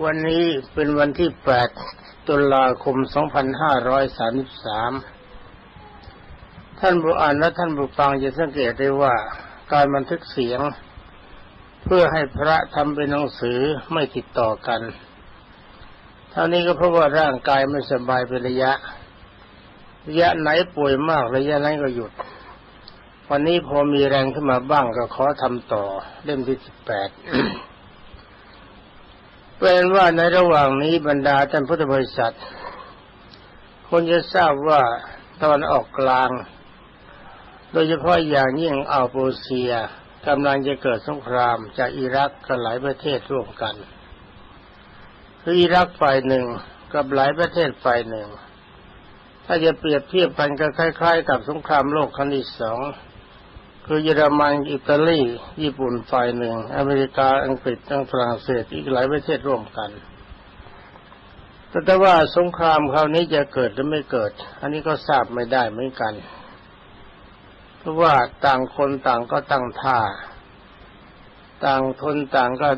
วันนี้เป็นวันที่ 8 ตุลาคม 2533 ท่านผู้อ่านและท่านผู้ฟังจะสังเกตได้ว่า การบันทึกเสียง เพื่อให้พระทำเป็นหนังสือไม่ติดต่อกันท่านี้ก็เพราะว่าร่างกายไม่สบายเป็นระยะ ระยะไหนป่วยมากระยะนั้นก็หยุด วันนี้พอมีแรงขึ้นมาบ้างก็ขอทำต่อเล่มที่18 เป็นว่าในระหว่างนี้บรรดาท่านพุทธบริษัทคนจะทราบว่าตอนออกกลาง โดยเฉพาะอย่างยิ่งอัลโบเซียกำลังจะเกิดสงครามจากอิรักกับหลายประเทศร่วมกันคืออิรักฝ่ายหนึ่งกับหลายประเทศฝ่ายหนึ่ง ถ้าจะเปรียบเทียบกันก็คล้าย ๆ กับสงครามโลกครั้งที่สอง คือเยอรมันอิตาลีญี่ปุ่นฝ่ายหนึ่ง อเมริกาอังกฤษทั้งฝรั่งเศสอีกหลายประเทศร่วมกัน แต่ว่าสงครามคราวนี้จะเกิดหรือไม่เกิด อันนี้ก็ทราบไม่ได้เหมือนกัน เพราะว่าต่างคนต่างก็ตั้งท่า ต่างทนต่างก็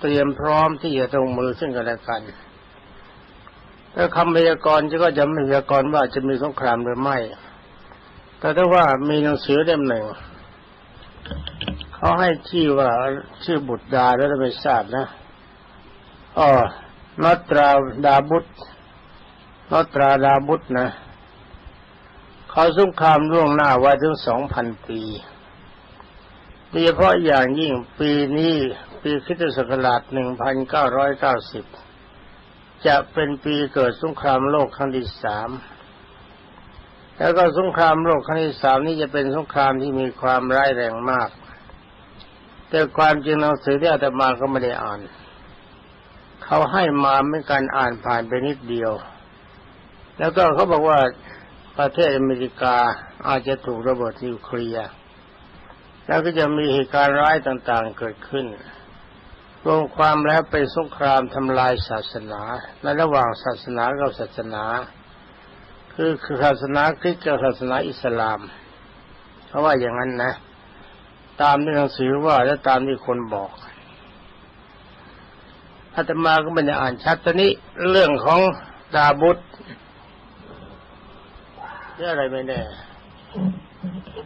เตรียมพร้อมที่จะตรงมือซึ่งกันและกันถ้าคำพยากรณ์ก็จะไม่พยากรณ์ว่าจะมีสงครามหรือไม่ แต่ถ้าว่ามีหนังสือเล่มหนึ่งเขาให้ชื่อว่าชื่อบุตรดาแล้วไม่ทราบนะอ๋อนอตราดาบุตรนอตราดาบุตรนะเขาสงครามล่วงหน้าไว้ถึงสองพันปีโดยเฉพาะอย่างยิ่งปีนี้ปีคริสตศักราชหนึ่งพันเก้าร้อยเก้าสิบจะเป็นปีเกิดสงครามโลกครั้งที่สาม แล้วก็สงครามโลกครั้งที่สามนี้จะเป็นสงครามที่มีความร้ายแรงมาก แต่ความจริงหนังสือที่อาตมาก็ไม่ได้อ่าน เขาให้มาไม่การอ่านผ่านไปนิดเดียว แล้วก็เขาบอกว่าประเทศอเมริกาอาจจะถูกระเบิดนิวเคลียร์แล้วก็จะมีเหตุการณ์ร้ายต่างๆเกิดขึ้น รวมความแล้วเป็นสงครามทำลายศาสนา ในระหว่างศาสนากับศาสนา คือศาสนาคริสต์กับศาสนาอิสลามเพราะว่าอย่างนั้นนะ ตามที่หนังสือว่าและตามที่คนบอกอาตมาก็ไม่ได้อ่านชัดตอนนี้เรื่องของดาบุตรเรื่องอะไรไม่แน่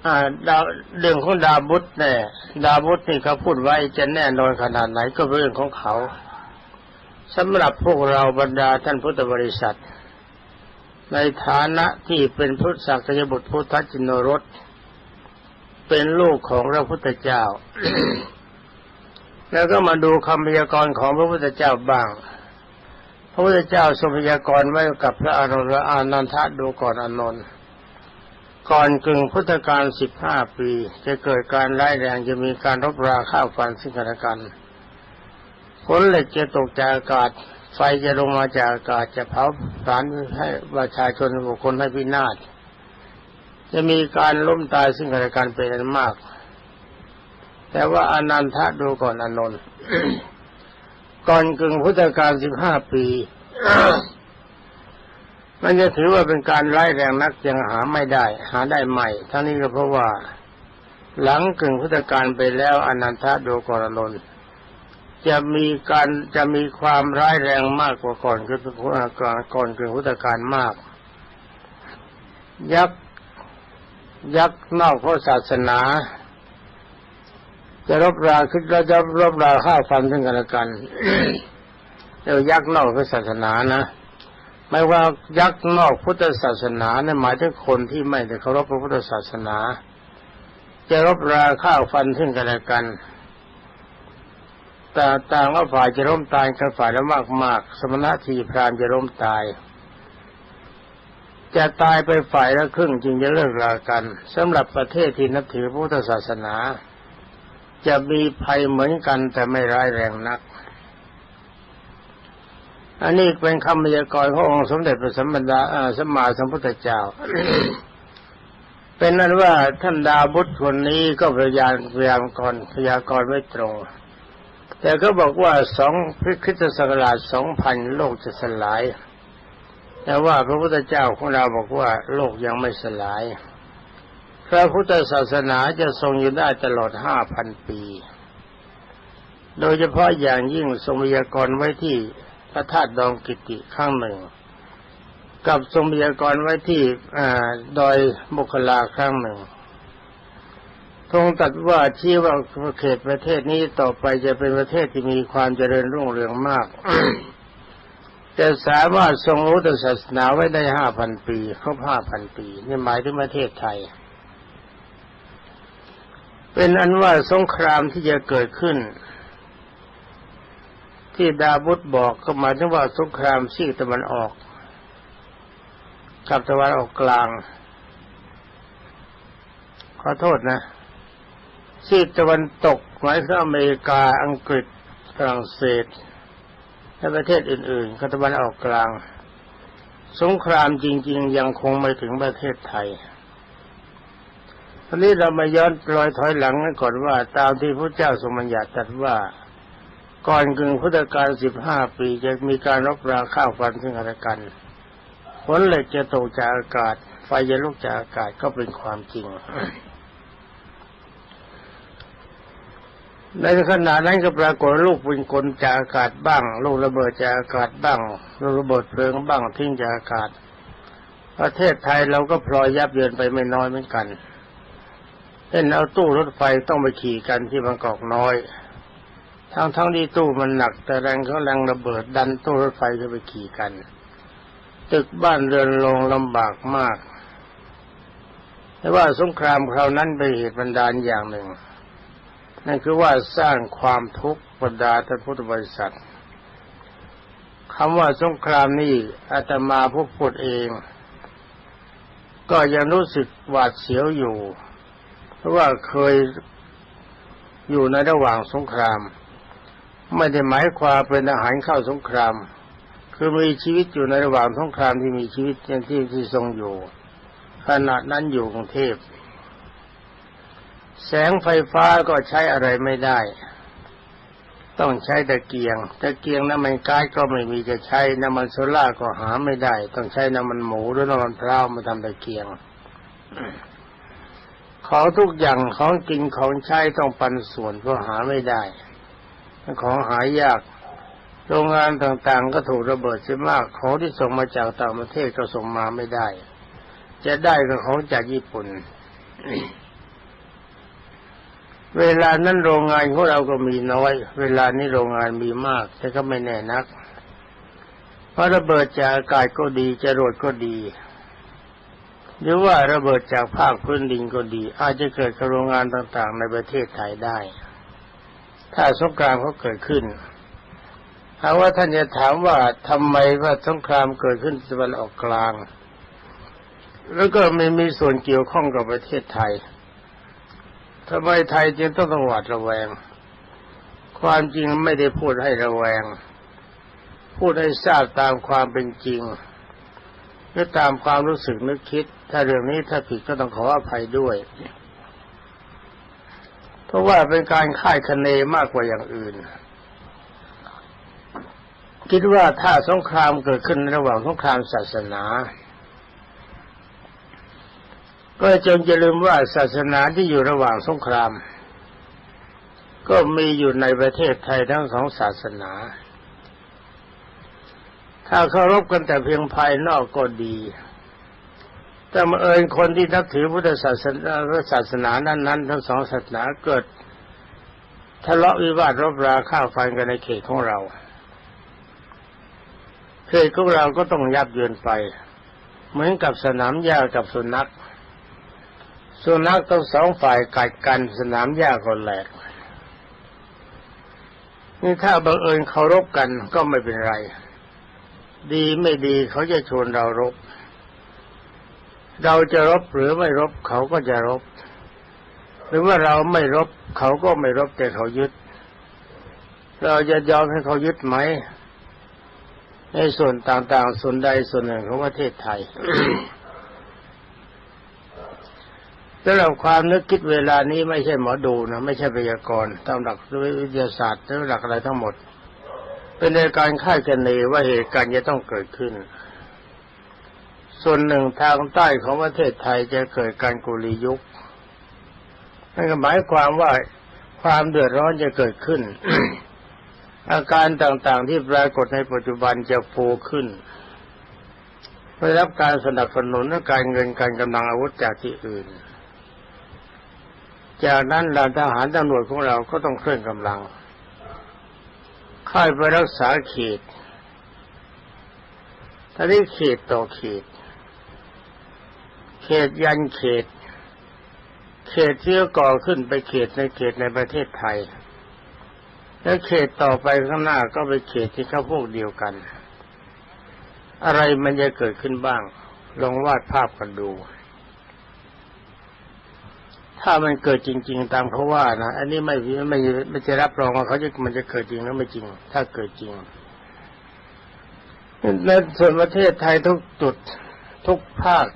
อ่าดาเรื่องของดาบุตรแน่ดาบุตรนี่เขาพูดไว้จะแน่นอนขนาดไหนก็เป็นเรื่องของเขาสำหรับพวกเราบรรดาท่านพุทธบริษัท ในฐานะที่เป็นพุทธสักยบุตรพุทธจินโรสเป็นลูกของพระพุทธเจ้า แล้วก็มาดูคำพยากรณ์ของพระพุทธเจ้าบ้าง พระพุทธเจ้าทรงพยากรณ์ไว้กับพระอานนท์อานันทะดูก่อนอนนท์ก่อนกึ่งพุทธกาลสิบห้าปี จะเกิดการร้ายแรงจะมีการรบราข้าวฟันซึ่งกันและกันฝนเหล็กจะตกจากอากาศ ไฟจะลงมาจากอากาศจะเผาสารให้ประชาชนบุคคลให้พินาศจะมีการล้มตายซึ่งกันและกันเป็นอันมาก แต่ว่าอนันทะดูก่อนอนนท์ก่อนกึ่งพุทธกาลสิบห้าปี มันจะถือว่าเป็นการไล่แรงนักยังหาไม่ได้ หาได้ใหม่ ทั้งนี้ก็เพราะว่า หลังกึ่งพุทธกาลไปแล้วอนันทะดูก่อนอนนท์ จะมีการจะมีความร้ายแรงมากกว่าก่อนคือก่อนก่อนเกิดพุทธกาลมาก ยักษ์ยักษ์นอกพระศาสนา จะรบราขึ้นเราจะรบราฆ่าฟันซึ่งกันและกันเรียกยักษ์นอกพระศาสนานะไม่ว่ายักษ์นอกพุทธศาสนาเนี่ยหมายถึงคนที่ไม่ได้เคารพพระพุทธศาสนา จะรบราฆ่าฟันซึ่งกันและกัน แต่ต่างว่าฝ่ายจะร่มตายกันฝ่ายละมากมาก สมณะทีพรามจะร่มตาย จะตายไปฝ่ายละครึ่งจึงจะเลิกรากันสำหรับประเทศที่นับถือพุทธศาสนา จะมีภัยเหมือนกันแต่ไม่ร้ายแรงนัก อันนี้เป็นคำพยากรณ์ขององค์สมเด็จพระสัมมาสัมมาสัมพุทธเจ้าเป็นนั้นว่าท่านดาบุตรคนนี้ก็พยายามพยายามก่อนพยากรณ์ไว้ตรง แต่ก็บอกว่าสองพคริสตศักราชสองพันโลกจะสลาย แต่ว่าพระพุทธเจ้าของเราบอกว่าโลกยังไม่สลาย พระพุทธศาสนาจะทรงอยู่ได้ตลอดห้าพันปี โดยเฉพาะอย่างยิ่งทรงพยากรณ์ไว้ที่พระธาตุดองกิติข้างหนึ่ง กับทรงพยากรณ์ไว้ที่ดอยบุคลาข้างหนึ่ง ทรงตัดว่าชี้ว่าเขตประเทศนี้ต่อไปจะเป็นประเทศที่มีความเจริญรุ่งเรืองมากจะสามารถทรงรู้ศาสนาไว้ได้ห้าพันปีครบห้าพันปี นี่หมายถึงประเทศไทย เป็นอันว่าสงครามที่จะเกิดขึ้น ที่ดาบุตบอกก็หมายถึงว่าสงครามซีกตะวันออก กับตะวันออกกลาง ขอโทษนะ ซีกตะวันตกหมายถึงอเมริกาอังกฤษฝรั่งเศสและประเทศอื่นๆก็ตะวันออกกลาง สงครามจริง ๆ ยังคงไม่ถึงประเทศไทยทีนี้เรามาย้อนรอยถอยหลังกันก่อนว่า ตามที่พระเจ้าทรงบัญญัติตรัสว่า ก่อนกึ่งพุทธกาลสิบห้าปีจะมีการรบราข้าวฟันซึ่งกันกันฝนเหล็กจะตกจากอากาศ ไฟจะลุกจากอากาศก็เป็นความจริง ในขณะนั้นก็ปรากฏลูกปืนกลจากอากาศบ้าง ลูกระเบิดจากอากาศบ้างลูกระเบิดเพลิงบ้างทิ้งจากอากาศ ประเทศไทยเราก็พลอยยับเยินไปไม่น้อยเหมือนกันเช่นเอาตู้รถไฟต้องไปขี่กันที่บางกอกน้อย ทั้งทั้งที่ตู้มันหนัก แต่แรงเขาแรงระเบิดดันตู้รถไฟจะไปขี่กัน ตึกบ้านเรือนลงลำบากมากแต่ว่าสงครามคราวนั้นเป็นเหตุบันดาลอย่างหนึ่ง นั่นคือว่าสร้างความทุกข์บรรดาท่านพุทธบริษัทคำว่าสงครามนี่อาตมาผู้พูดเอง ก็ยังรู้สึกหวาดเสียวอยู่ เพราะว่าเคยอยู่ในระหว่างสงคราม ไม่ได้หมายความเป็นอาหารเข้าสงคราม คือมีชีวิตอยู่ในระหว่างสงครามที่มีชีวิตที่ที่ทรงอยู่ ขณะนั้นอยู่กรุงเทพ แสงไฟฟ้าก็ใช้อะไรไม่ได้ ต้องใช้ตะเกียงตะเกียงน้ำมันก๊าซก็ไม่มีจะใช้น้ำมันโซล่าก็หาไม่ได้ ต้องใช้น้ำมันหมูหรือน้ำมันพร้าวมาทำตะเกียงของทุกอย่างของกินของใช้ต้องปันส่วนเพราะหาไม่ได้ ของหายาก โรงงานต่างๆก็ถูกระเบิดเสียมากของที่ส่งมาจากต่างประเทศก็ส่งมาไม่ได้ จะได้ก็ของจากญี่ปุ่น เวลานั้นโรงงานของเราก็มีน้อย เวลานี้โรงงานมีมาก แต่ก็ไม่แน่นัก เพราะระเบิดจากอากาศก็ดีจรวดก็ดี หรือว่าระเบิดจากภาคพื้นดินก็ดี อาจจะเกิดกับโรงงานต่างๆ ในประเทศไทยได้ ถ้าสงครามเขาเกิดขึ้นถามว่าท่านจะถามว่าทำไมว่าสงครามเกิดขึ้นตะวันออกกลาง แล้วก็ไม่มีส่วนเกี่ยวข้องกับประเทศไทย ทำไมไทยจึงต้องต้องหวาดระแวง ความจริงไม่ได้พูดให้ระแวง พูดให้ทราบตามความเป็นจริงหรือตามความรู้สึกนึกคิด ถ้าเรื่องนี้ถ้าผิดก็ต้องขออภัยด้วย เพราะว่าเป็นการค่ายคะเนมากกว่าอย่างอื่น คิดว่าถ้าสงครามเกิดขึ้นระหว่างสงครามศาสนา ก็จงจะลืมว่าศาสนาที่อยู่ระหว่างสงคราม ก็มีอยู่ในประเทศไทยทั้งสองศาสนา ถ้าเคารพกันแต่เพียงภายนอกก็ดี แต่มาเอิญคนที่นับถือพุทธศาสนาศาสนานั้นๆทั้งสองศาสนาเกิดทะเลาะวิวาทรบราข้าวฟันกันในเขตของเราเขตของเราก็ต้องยับเยินไป เหมือนกับสนามหญ้ากับสุนัข สุนัขทั้งสองฝ่ายกัดกันสนามหญ้าก็แหลกนี่ถ้าบังเอิญเคารพกันก็ไม่เป็นไร ดีไม่ดีเขาจะชวนเรารบ เราจะรบหรือไม่รบเขาก็จะรบ หรือว่าเราไม่รบเขาก็ไม่รบแต่เขายึด เราจะยอมให้เขายึดไหม ในส่วนต่างๆ ส่วนใดส่วนหนึ่งของประเทศไทย สำหรับความนึกคิดเวลานี้ไม่ใช่หมอดูนะไม่ใช่พยากรณ์ตามหลักวิทยาศาสตร์หรือหลักอะไรทั้งหมด เป็นในการคาดคะเนว่าเหตุการณ์จะต้องเกิดขึ้น ส่วนหนึ่งทางใต้ของประเทศไทยจะเกิดการกุลียุคนั่นก็หมายความว่าความเดือดร้อนจะเกิดขึ้น อาการต่างๆที่ปรากฏในปัจจุบันจะฟูขึ้นได้รับการสนับสนุนและการเงินการกำลังอาวุธจากที่อื่น จากนั้นเราทหารตำรวจของเราก็ต้องเคลื่อนกำลังค่ายไปรักษาเขตถ้าที่เขตต่อเขต เขตยันเขต เขตที่ก่อขึ้นไปเขตในเขตในประเทศไทย แล้วเขตต่อไปข้างหน้าก็ไปเขตที่เขาพวกเดียวกัน อะไรมันจะเกิดขึ้นบ้าง ลองวาดภาพกันดู ถ้ามันเกิดจริง ๆ ตามเขาว่านะอันนี้ไม่ไม่ไม่จะรับรองว่าเขาจะมันจะเกิดจริงหรือไม่จริง ถ้าเกิดจริงในส่วนประเทศไทยทุกจุดทุกภาค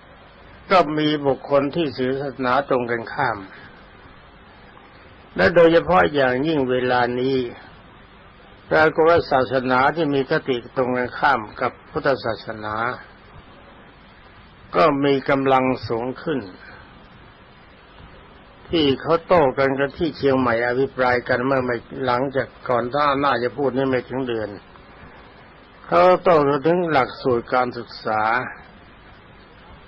ก็มีบุคคลที่ศาสนาตรงกันข้าม และโดยเฉพาะอย่างยิ่งเวลานี้ปรากฏว่าศาสนาที่มีคติตรงกันข้ามกับพุทธศาสนา ก็มีกำลังสูงขึ้น ที่เขาโต้กันกันที่เชียงใหม่อภิปรายกันเมื่อไม่หลังจากก่อนถ้าน่าจะพูดนี่ไม่ถึงเดือน เขาโต้ถึงหลักสูตรการศึกษา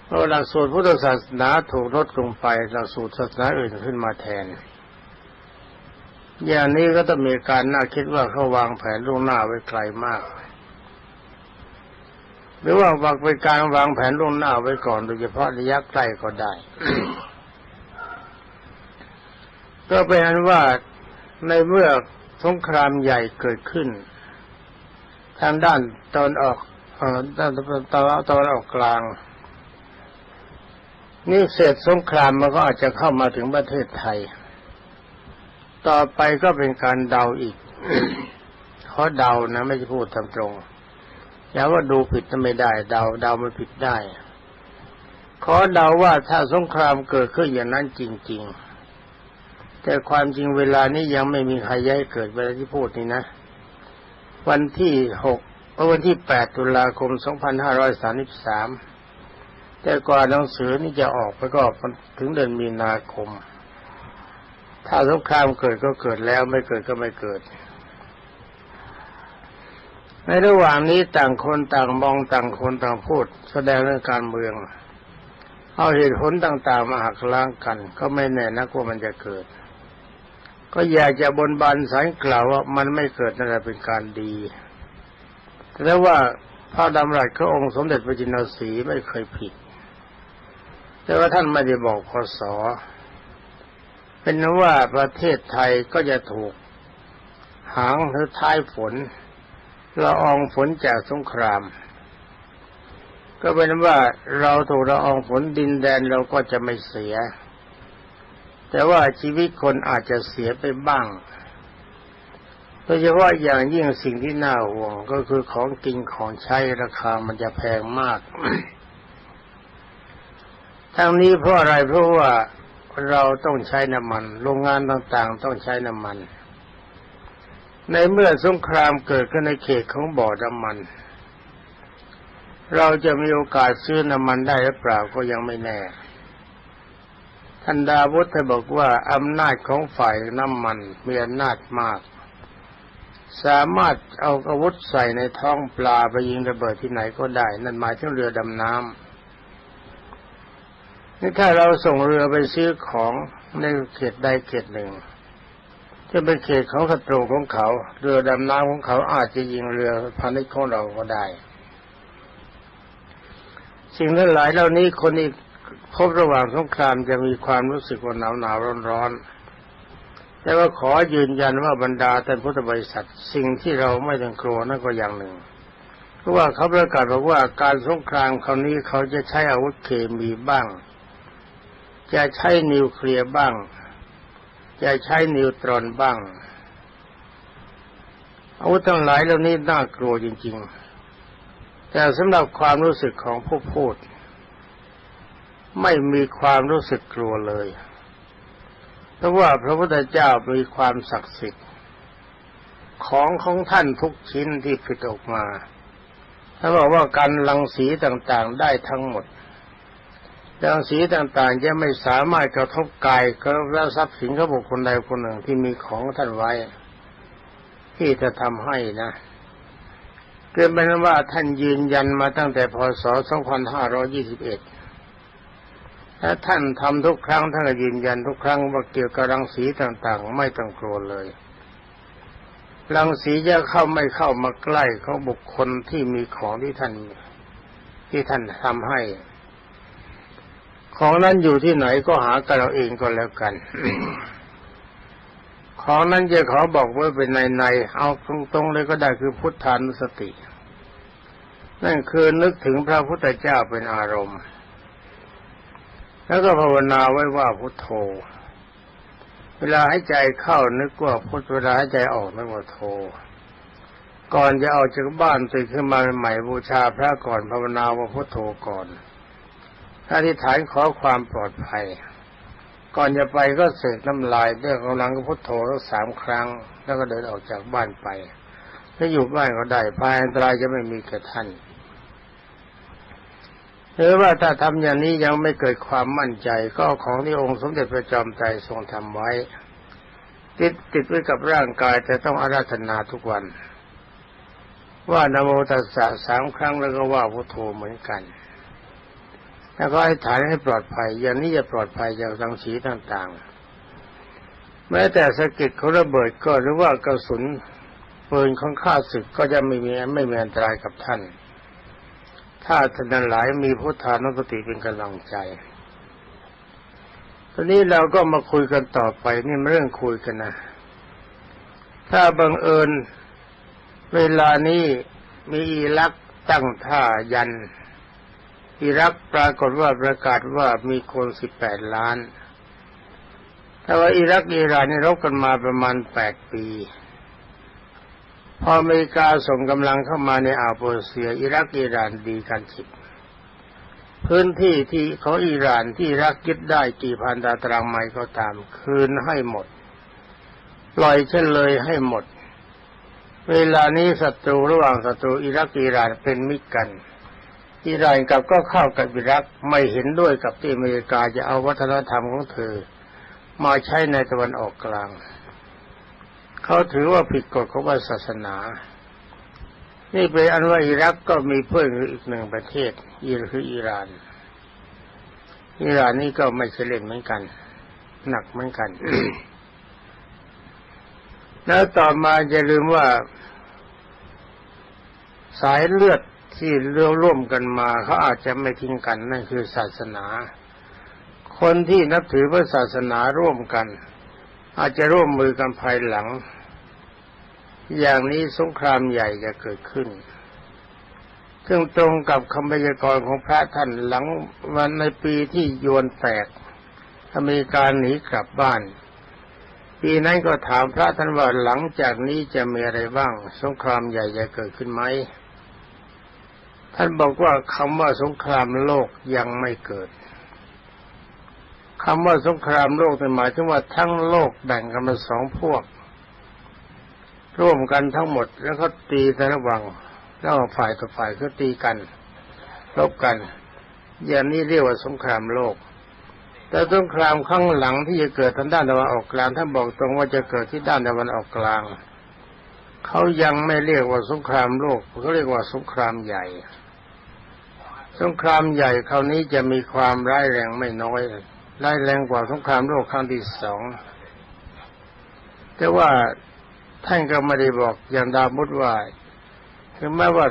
เพราะหลักสูตรพุทธศาสนาถูกลดลงไปหลักสูตรศาสนาอื่นขึ้นมาแทน อย่างนี้ก็ต้องมีการน่าคิดว่าเขาวางแผนล่วงหน้าไว้ไกลมาก หรือว่าวางเป็นการวางแผนล่วงหน้าไว้ก่อนโดยเฉพาะระยะใกล้ก็ได้ ก็เป็นอันว่าในเมื่อสงครามใหญ่เกิดขึ้น ทางด้านตอนออกด้านตะวันตะวันออกกลาง นี่เสร็จสงครามมันก็อาจจะเข้ามาถึงประเทศไทย ต่อไปก็เป็นการเดาอีกขอเดานะไม่ใช่พูดตามตรงอย่าว่าดูผิดจะไม่ได้ เดาเดามันผิดได้ ขอเดาว่าถ้าสงครามเกิดขึ้นอย่างนั้นจริง ๆ แต่ความจริงเวลานี้ยังไม่มีใครย้ายเกิดเวลาที่พูดนี่นะ วันที่หกวันที่แปดตุลาคมสองพันห้าร้อยสามสิบสามแต่กว่าหนังสือนี่จะออกไปก็ถึงเดือนมีนาคม ถ้าสงครามเกิดก็เกิดแล้วไม่เกิดก็ไม่เกิด ในระหว่างนี้ต่างคนต่างมองต่างคนต่างพูด แสดงเรื่องการเมือง เอาเหตุผลต่างๆมาหักล้างกัน ก็ไม่แน่นักว่ามันจะเกิด ก็อยากจะบนบานสายกล่าวว่ามันไม่เกิดนั่นแหละเป็นการดีแต่ว่าพระดำรัสขององค์สมเด็จพระจินสีไม่เคยผิด แต่ว่าท่านไม่ได้บอกพศเป็นว่าประเทศไทยก็จะถูกหางหรือท้ายฝนละอองฝนจากสงคราม ก็เป็นว่าเราถูกละอองฝนดินแดนเราก็จะไม่เสีย แต่ว่าชีวิตคนอาจจะเสียไปบ้างโดยเฉพาะอย่างยิ่งสิ่งที่น่าห่วงก็คือของกินของใช้ราคามันจะแพงมาก ทั้งนี้เพราะอะไรเพราะว่าเราต้องใช้น้ำมัน โรงงานต่างๆ ต้องใช้น้ำมัน ในเมื่อสงครามเกิดขึ้นในเขตของบ่อน้ำมัน เราจะมีโอกาสซื้อน้ำมันได้หรือเปล่าก็ยังไม่แน่ ท่านดาวุฒบอกว่าอำนาจของฝ่ายน้ำมันมีอำนาจมาก สามารถเอาอาวุธใส่ในท้องปลาไปยิงระเบิดที่ไหนก็ได้ นั่นหมายถึงเรือดำน้ำนี่ถ้าเราส่งเรือไปซื้อของในเขตใดเขตหนึ่งจะเป็นเขตของศัตรูของเขา เรือดำน้ำของเขาอาจจะยิงเรือพาณิชย์ของเราก็ได้ สิ่งทั้งหลายเหล่านี้คนอีก พบระหว่างสงครามจะมีความรู้สึกว่าหนาวหนาวร้อนร้อนแต่ว่าขอยืนยันว่าบรรดาแต่พุทธบริษัทสิ่งที่เราไม่ต้องกลัวนั่นก็อย่างหนึ่งเพราะว่าเขาประกาศบอกว่าการสงครามคราวนี้เขาจะใช้อาวุธเคมีบ้าง จะใช้นิวเคลียร์บ้าง จะใช้นิวตรอนบ้างอาวุธทั้งหลายเหล่านี้น่ากลัวจริง ๆ แต่สำหรับความรู้สึกของผู้พูด ไม่มีความรู้สึกกลัวเลย เพราะว่าพระพุทธเจ้ามีความศักดิ์สิทธิ์ ของของท่านทุกชิ้นที่ผลิตออกมาถ้าบอกว่าการลังสีต่างๆได้ทั้งหมดรังสีต่างๆจะไม่สามารถกระทบกายกระทบทรัพย์สินของบุคคลใดคนหนึ่งที่มีของท่านไว้ ที่จะทำให้นะคือเป็นว่าท่านยืนยันมาตั้งแต่พศ 2521 ถ้าท่านทำทุกครั้งท่านก็ยืนยันทุกครั้งว่าเกี่ยวกับรังสีต่างๆ ไม่ต้องกลัวเลย รังสีจะเข้าไม่เข้ามาใกล้เของบุคคลที่มีของที่ท่านที่ท่านทำให้ ของนั้นอยู่ที่ไหนก็หากันเราเองก็แล้วกัน ของนั้นจะขอบอกไว้เป็นในในเอาตรงๆเลยก็ได้คือพุทธานุสติ นั่นคือนึกถึงพระพุทธเจ้าเป็นอารมณ์ แล้วก็ภาวนาไว้ว่าพุทโธ เวลาให้ใจเข้านึกว่าพุทเวลาให้ใจออกนึกว่าโธ ก่อนจะออกจากบ้านตื่นขึ้นมาใหม่บูชาพระก่อนภาวนาว่าพุทโธก่อนอธิษฐานขอความปลอดภัย ก่อนจะไปก็เสกน้ำลายด้วยกำลังก็พุทโธสามครั้ง แล้วก็เดินออกจากบ้านไปถ้าอยู่บ้านก็ได้ภายอันตรายจะไม่มีแก่ท่าน หรือว่าถ้าทำอย่างนี้ยังไม่เกิดความมั่นใจ ก็ของที่องค์สมเด็จพระจอมไตรทรงทำไว้ ติดติดไว้กับร่างกายแต่ต้องอาราธนาทุกวัน ว่านโมตัสสะสามครั้งแล้วก็ว่าพุทโธเหมือนกัน แล้วก็ให้ฐานให้ปลอดภัย อย่างนี้จะปลอดภัยจากรังสีต่างๆ แม้แต่สะกิดเขาระเบิดก็หรือว่ากระสุนปืนของข้าศึกก็จะไม่มีไม่มีอันตรายกับท่าน ถ้าท่านหลายมีพุทธานุสติเป็นกำลังใจ ตอนนี้เราก็มาคุยกันต่อไปนี่เรื่องคุยกันนะ ถ้าบังเอิญเวลานี้มีอิรักตั้งท่ายัน อิรักปรากฏว่าประกาศว่ามีคนสิบแปดล้าน แต่ว่าอิรักอิรานนี่รบกันมาประมาณแปดปี พออเมริกาส่งกำลังเข้ามาในอาโปเซีย อิรักอิหร่านดีกันจิตพื้นที่ที่เของอิหร่านที่รักยึดได้กี่พันตารางไมล์ก็ตาม คืนให้หมด ปล่อยเช่นเลยให้หมด เวลานี้ศัตรูระหว่างศัตรูอิรักอิหร่านเป็นมิตรกันอิหร่านกับก็เข้ากับอิรักไม่เห็นด้วยกับที่อเมริกาจะเอาวัฒนธรรมของเธอ มาใช้ในตะวันออกกลาง เขาถือว่าผิดกฎของศาสนา นี่เป็นอันว่าอิรักก็มีเพื่อนอีกหนึ่งประเทศอีคืออิหร่าน อิหร่านนี่ก็ไม่ใช่เล่นเหมือนกัน หนักเหมือนกัน แล้วต่อมาจะลืมว่า สายเลือดที่เรื่องร่วมกันมาเขาอาจจะไม่ทิ้งกันนั่นคือศาสนา คนที่นับถือพระศาสนาร่วมกัน อาจจะร่วมมือกันภายหลัง อย่างนี้สงครามใหญ่จะเกิดขึ้น ซึ่งตรงกับคำพยากรณ์ของพระท่านหลังวันในปีที่ยวนแตกอเมริกาหนีกลับบ้าน ปีนั้นก็ถามพระท่านว่าหลังจากนี้จะมีอะไรบ้าง สงครามใหญ่จะเกิดขึ้นไหมท่านบอกว่าคำว่าสงครามโลกยังไม่เกิด คำว่าสงครามโลกหมายถึงว่าทั้งโลกแบ่งกันเป็นสองพวก ร่วมกันทั้งหมด แล้วก็ตีในระหว่างระหว่างฝ่ายต่อฝ่ายก็ตีกันลบกัน อย่างนี้เรียกว่าสงครามโลก แต่สงครามข้างหลังที่จะเกิดทางด้านตะวันออกกลางท่านบอกตรงว่าจะเกิดที่ด้านตะวันออกกลางเขายังไม่เรียกว่าสงครามโลกเขาเรียกว่าสงครามใหญ่ สงครามใหญ่คราวนี้จะมีความร้ายแรงไม่น้อย ร้ายแรงกว่าสงครามโลกครั้งที่สอง แต่ว่าท่านก็ไม่ได้บอกอย่างดามุดว่าถึงแม้ว่า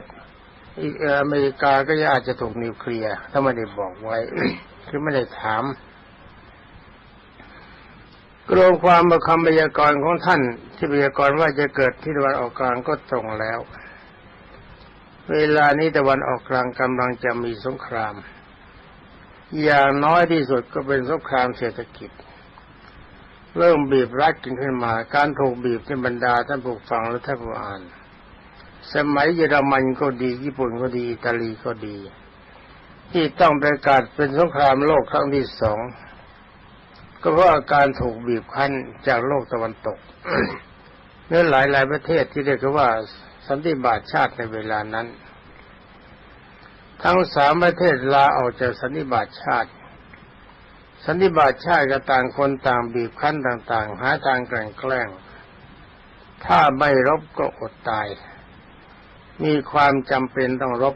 อเมริกาก็อาจจะถูกนิวเคลียร์ถ้าไม่ได้บอกไว้ คือไม่ได้ถามกรมความประคำพยากรณ์ของท่าน ที่พยากรณ์ว่าจะเกิดที่ตะวันออกกลางก็ตรงแล้ว เวลานี้ตะวันออกกลางกำลังจะมีสงคราม อย่างน้อยที่สุดก็เป็นสงครามเศรษฐกิจ เริ่มบีบรัดกันขึ้นมา การถูกบีบในบรรดาท่านผู้ฟังและท่านผู้อ่าน สมัยเยอรมันก็ดี ญี่ปุ่นก็ดีอิตาลีก็ดี ที่ต้องประกาศเป็นสงครามโลกครั้งที่สองก็เพราะอาการถูกบีบคั้นจากโลกตะวันตกเนื้อหลายหลายประเทศที่เรียกว่าสันติบาตชาติในเวลานั้น ทั้งสามประเทศลาออกจากสันติบาตชาติ สันติบาตชาติก็ต่างคนต่างบีบคั้นต่าง ๆ หาทางแกล้งแกล้ง ถ้าไม่รบก็อดตาย มีความจำเป็นต้องรบ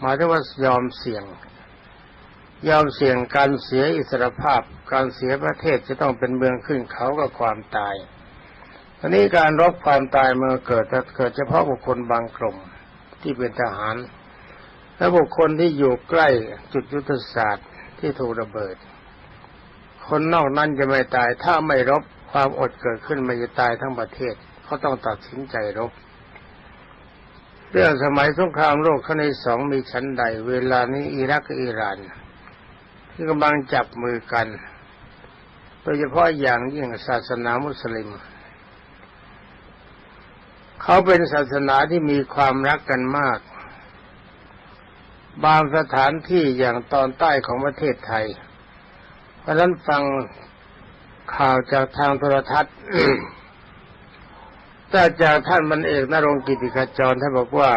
หมายถึงว่ายอมเสี่ยง ยอมเสี่ยงการเสียอิสรภาพ การเสียประเทศจะต้องเป็นเมืองขึ้นเขากับความตายทีนี้การรบความตายมันเกิดแต่เกิดเฉพาะบุคคลบางกลุ่มที่เป็นทหาร และบุคคลที่อยู่ใกล้จุดยุทธศาสตร์ที่ถูกระเบิด คนนอกนั้นจะไม่ตายถ้าไม่รบความอดเกิดขึ้นมันจะตายทั้งประเทศเขาต้องตัดสินใจรบ เรื่องสมัยสงครามโลกครั้งที่สองมีชั้นใด เวลานี้อิรักกับอิหร่านที่กำลังจับมือกัน โดยเฉพาะอย่างยิ่งศาสนามุสลิม เขาเป็นศาสนาที่มีความรักกันมาก บางสถานที่อย่างตอนใต้ของประเทศไทย เพราะนั้นฟังข่าวจากทางโทรทัศน์แต่จากท่านมันเอกนรงกิติขจรท่านบอกว่า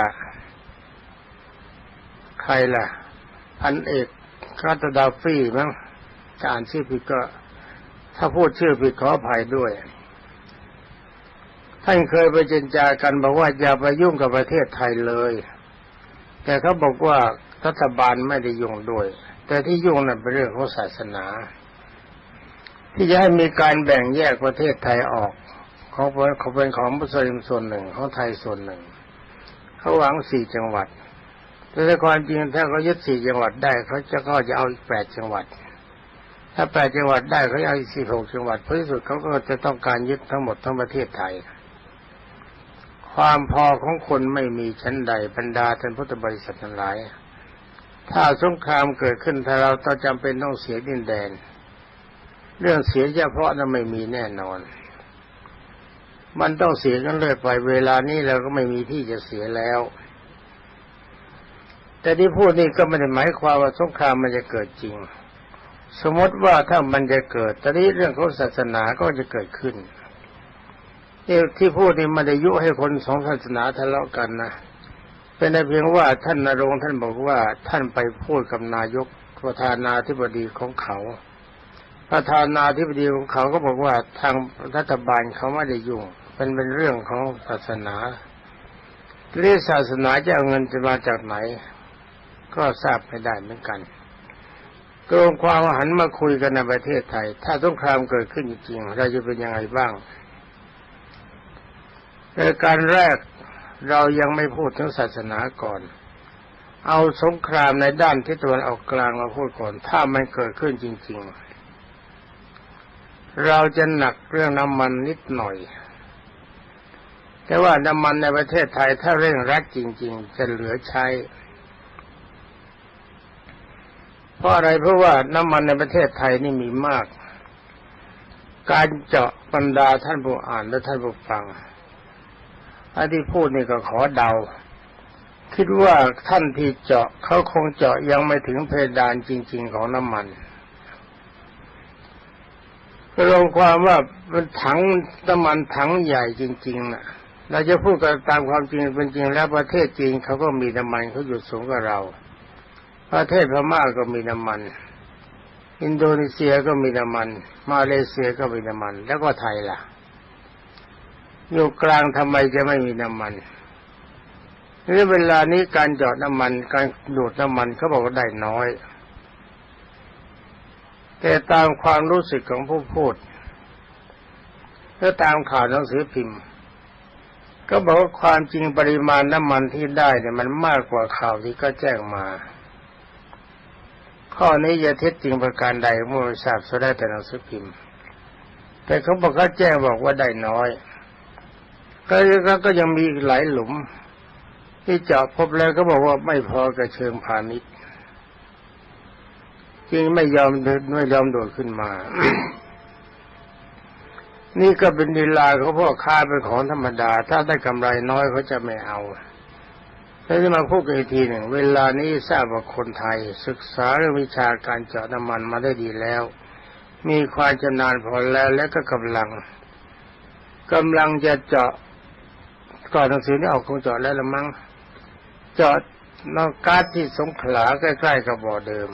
ใครล่ะพันเอกคาตดาฟี่มั้งจะอ่านชื่อผิดก็ ถ้าพูดชื่อผิดขออภัยด้วย ท่านเคยไปเจรจากันบอกว่าอย่าไปยุ่งกับประเทศไทยเลย แต่เขาบอกว่า รัฐบาลไม่ได้ยุ่งด้วย แต่ที่ยุ่งนั้นเป็นเรื่องของศาสนา ที่จะให้มีการแบ่งแยกประเทศไทยออกเขาเป็นเขาเป็นของมุสลิมส่วนหนึ่งของไทยส่วนหนึ่งเขาหวังสี่จังหวัด แต่ในความจริงถ้าเขายึดสี่จังหวัดได้เขาจะก็จะเอาอีกแปดจังหวัด ถ้าแปดจังหวัดได้เขาเอาอีกสี่หกจังหวัดเพราะที่สุดเขาก็จะต้องการยึดทั้งหมดทั้งประเทศไทย ความพอของคนไม่มีชั้นใดบรรดาท่านพุทธบริษัททั้งหลาย ถ้าสงครามเกิดขึ้นถ้าเราต้องจำเป็นต้องเสียดินแดน เรื่องเสียเฉพาะนั้นไม่มีแน่นอน มันต้องเสียกันเรื่อยไปเวลานี้เราก็ไม่มีที่จะเสียแล้ว แต่ที่พูดนี่ก็ไม่ได้หมายความว่าสงครามมันจะเกิดจริง สมมติว่าถ้ามันจะเกิดตอนนี้เรื่องของศาสนาก็จะเกิดขึ้นที่พูดนี่มันได้ยุให้คนสองศาสนาทะเลาะกันนะ เป็นเพียงว่าท่านนรงท่านบอกว่าท่านไปพูดกับนายกประธานาธิบดีของเขา ประธานาธิบดีของเขาก็บอกว่าทางรัฐบาลเขาไม่ได้ยุ่งเป็นเป็นเรื่องของศาสนาเรื่องศาสนาจะเอาเงินจะมาจากไหน ก็ทราบไม่ได้เหมือนกันกรงความหันมาคุยกันในประเทศไทย ถ้าสงครามเกิดขึ้นจริงเราจะเป็นยังไงบ้างในการแรก เรายังไม่พูดถึงศาสนาก่อน เอาสงครามในด้านที่ตะวันออกกลางมาพูดก่อน ถ้ามันเกิดขึ้นจริง ๆ เราจะหนักเรื่องน้ำมันนิดหน่อย แต่ว่าน้ำมันในประเทศไทยถ้าเร่งรัดจริง ๆ จะเหลือใช้ เพราะอะไรเพราะว่าน้ำมันในประเทศไทยนี่มีมาก การเจาะบรรดาท่านผู้อ่านและท่านผู้ฟัง อันที่พูดนี่ก็ขอเดา คิดว่าท่านที่เจาะเขาคงเจาะยังไม่ถึงเพดานจริง ๆ ของน้ำมันรวมความว่ามันถังน้ำมันถังใหญ่จริงๆนะเราจะพูดกันตามความจริงเป็นจริงแล้วประเทศจีนเขาก็มีน้ำมันเขาอยู่สูงกว่าเรา ประเทศพม่าก็มีน้ำมัน อินโดนีเซียก็มีน้ำมัน มาเลเซียก็มีน้ำมัน แล้วก็ไทยล่ะ อยู่กลางทำไมจะไม่มีน้ำมันนี่เวลานี้การจอดน้ำมัน การดูดน้ำมันเขาบอกว่าได้น้อย แต่ตามความรู้สึกของผู้พูดและตามข่าวหนังสือพิมพ์ ก็บอกว่าความจริงปริมาณน้ำมันที่ได้เนี่ยมันมากกว่าข่าวที่ก็แจ้งมา ข้อนี้จะเท็จจริงประการใดเมื่ทราบได้แต่หนังสือพิมพ์ แต่เขาบอกเขาแจ้งบอกว่าได้น้อย ก็ก็ยังมีหลายหลุม ที่เจาะพบแล้วก็บอกว่าไม่พอกระเชิงพาณิชย์จึงไม่ยอมไม่ยอมโดดขึ้นมา นี่ก็เป็นดีลาเขาพ่อค้าเป็นของธรรมดา ถ้าได้กำไรน้อยเขาจะไม่เอาแล้วที่มาพูดกันอีกทีหนึ่ง เวลานี้ทราบว่าคนไทย ศึกษาเรื่องวิชาการเจาะน้ำมันมาได้ดีแล้ว มีความชำนาญพอแล้วและก็กำลังกำลังจะเจาะ ก่อนหนังสือนี่ออกคงจอดแล้วละมั้งจอดนอกก๊าซที่สงขลาใกล้ๆกับบ่อเดิม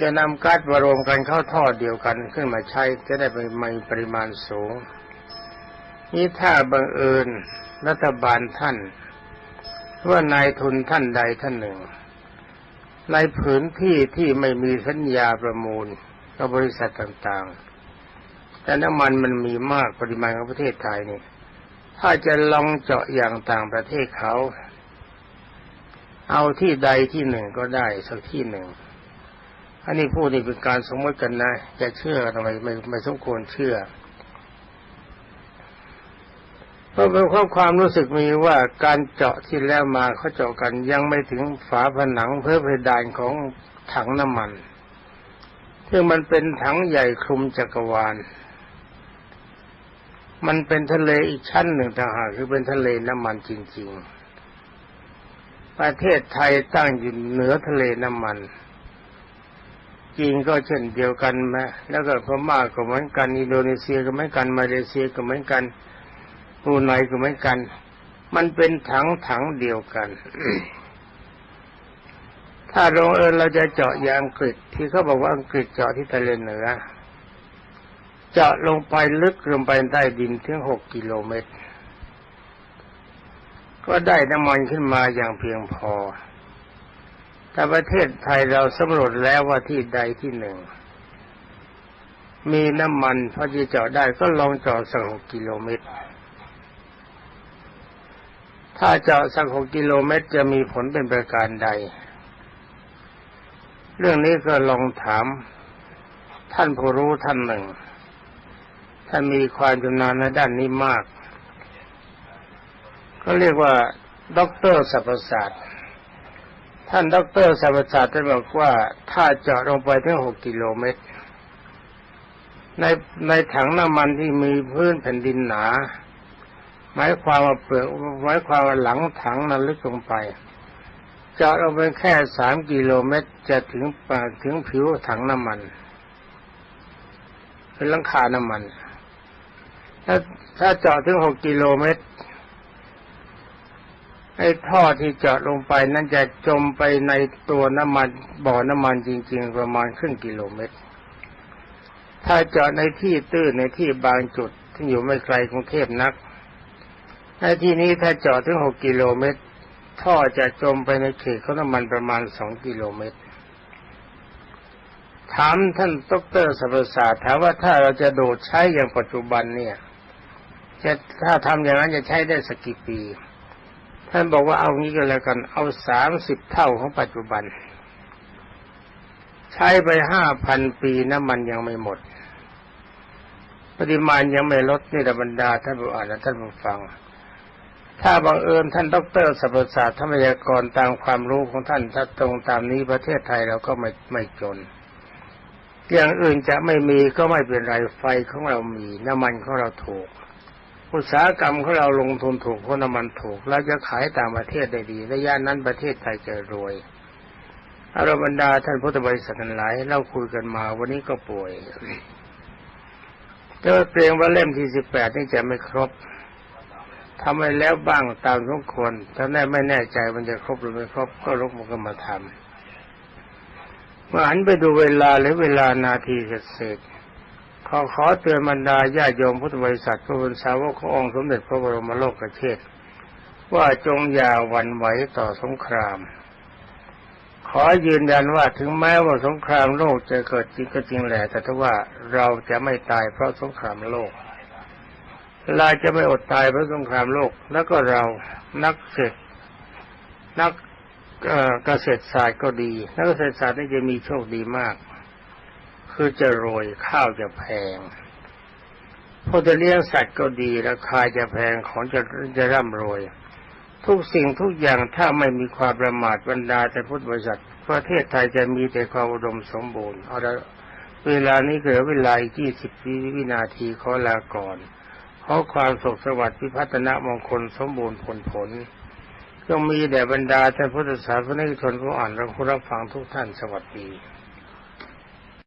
จะนำก๊าซมารวมกันเข้าท่อเดียวกันขึ้นมาใช้จะได้ไปมีปริมาณสูง นี่ถ้าบังเอิญรัฐบาลท่านว่านายทุนท่านใดท่านหนึ่งในผืนที่ที่ไม่มีสัญญาประมูลกับบริษัทต่างๆ แต่น้ำมันมันมีมากปริมาณของประเทศไทยนี่ ถ้าจะลองเจาะอย่างต่างประเทศเขา เอาที่ใดที่หนึ่งก็ได้สักที่หนึ่งอันนี้พูดนี่เป็นการสมมติกันนะจะเชื่อทำไมไม่ไม่สมควรเชื่อเพราะเป็นความความรู้สึกมีว่าการเจาะที่แล้วมาเขาเจาะกันยังไม่ถึงฝาผนังเพื่อเพดานของถังน้ำมันซึ่งมันเป็นถังใหญ่คลุมจักรวาล มันเป็นทะเลอีกชั้นหนึ่งต่างหากคือเป็นทะเลน้ำมันจริง ๆ ประเทศไทยตั้งอยู่เหนือทะเลน้ำมันจีนก็เช่นเดียวกันไหมแล้วก็พม่าก็เหมือนกันอินโดนีเซียก็เหมือนกันมาเลเซียก็เหมือนกันบรูไนก็เหมือนกัน มันเป็นถังถังเดียวกัน ถ้าลงเอิญเราจะเจาะอย่างอังกฤษที่เขาบอกว่าอังกฤษเจาะที่ทะเลเหนือ เจาะลงไปลึกลงไปใต้ดินถึงหกกิโลเมตร ก็ได้น้ำมันขึ้นมาอย่างเพียงพอ แต่ประเทศไทยเราสำรวจแล้วว่าที่ใดที่หนึ่ง มีน้ำมันพอจะเจาะได้ก็ลองเจาะสักหกกิโลเมตร ถ้าเจาะสักหกกิโลเมตรจะมีผลเป็นประการใด เรื่องนี้ก็ลองถามท่านผู้รู้ท่านหนึ่ง ท่านมีความชำนาญในด้านนี้มากก็เรียกว่าด็อกเตอร์สัพศาสตร์ท่านด็อกเตอร์สัพศาสตร์ท่านบอกว่าถ้าเจาะลงไปถึงหกกิโลเมตร ในในถังน้ำมันที่มีพื้นแผ่นดินหนา หมายความว่าเปลือกหมายความว่าหลังถังนั้นลึกลงไป เจาะลงไปแค่สามกิโลเมตรจะถึงปากถึงผิวถังน้ำมันเป็นหลังคาน้ำมัน ถ้าถ้าเจาะถึงหกกิโลเมตรไอ้ท่อที่เจาะลงไปนั้นจะจมไปในตัวน้ำมันบ่อน้ำมันจริง ๆ ประมาณครึ่งกิโลเมตร ถ้าเจาะในที่ตื้นในที่บางจุดที่อยู่ไม่ไกลกรุงเทพนัก ในที่นี้ถ้าเจาะถึงหกกิโลเมตร ท่อจะจมไปในเขตของน้ำมันประมาณสองกิโลเมตร ถามท่านดรสัพศาสตร์ถามว่าถ้าเราจะโดดใช้อย่างปัจจุบันเนี่ย จะถ้าทำอย่างนั้นจะใช้ได้สักกี่ปี ท่านบอกว่าเอางี้ก็แล้วกัน เอาสามสิบเท่าของปัจจุบัน ใช้ไปห้าพันปีน้ำมันยังไม่หมด ปริมาณยังไม่ลดนี่แต่บรรดาท่านผู้อ่านและท่านผู้ฟัง ถ้าบังเอิญท่านดรสัพศาสตร์ธรรมยากรตามความรู้ของท่านถ้าตรงตามนี้ประเทศไทยเราก็ไม่ไม่จนอย่างอื่นจะไม่มีก็ไม่เป็นไรไฟของเรามี น้ำมันของเราถูก อุตสาหกรรมของเราลงทุนถูกเพราะน้ำมันถูกเราจะขายต่างประเทศได้ดีระยะนั้นประเทศไทยจะรวยอารบรรดาท่านพุทธบริษัทหลายเราคุยกันมาวันนี้ก็ป่วยก็เกรงว่าเล่มที่สิบแปดนี่จะไม่ครบทำไปแล้วบ้างตามทุกคนถ้าแน่ไม่แน่ใจมันจะครบหรือไม่ครบก็รบมันก็มาทำเมื่อหันไปดูเวลาหรือเวลานาทีเสร็จ ขอขอเตือนบรรดาญาโยมพุทธบริษัทพระบุญสาวกขององค์สมเด็จพระบรมโลกเชษว่าจงอย่าหวั่นไหวต่อสงคราม ขอยืนยันว่าถึงแม้ว่าสงครามโลกจะเกิดจริงก็จริงแหละแต่ถ้าว่าเราจะไม่ตายเพราะสงครามโลกเราจะไม่อดตายเพราะสงครามโลก แล้วก็เรานักเศรษฐนักเกษตรศาสตร์ก็ดี นักเกษตรศาสตร์นี่จะมีโชคดีมาก คือจะโรยข้าวจะแพงพอจะเลี้ยงสัตว์ก็ดีราคาจะแพงของจะจะร่ำรวย ทุกสิ่งทุกอย่างถ้าไม่มีความประมาทบรรดาแต่พุทธบริษัทประเทศไทยจะมีแต่ความอุดมสมบูรณ์เอาละเวลานี้เหลือเวลาอีกยี่สิบวินาทีขอลาก่อนขอความสุขสวัสดิ์พิพัฒนมงคลสมบูรณ์ผลผลจงมีแด่บรรดาท่านพุทธศาสนิกชนผู้อ่านและผู้รับฟังทุกท่านสวัสดี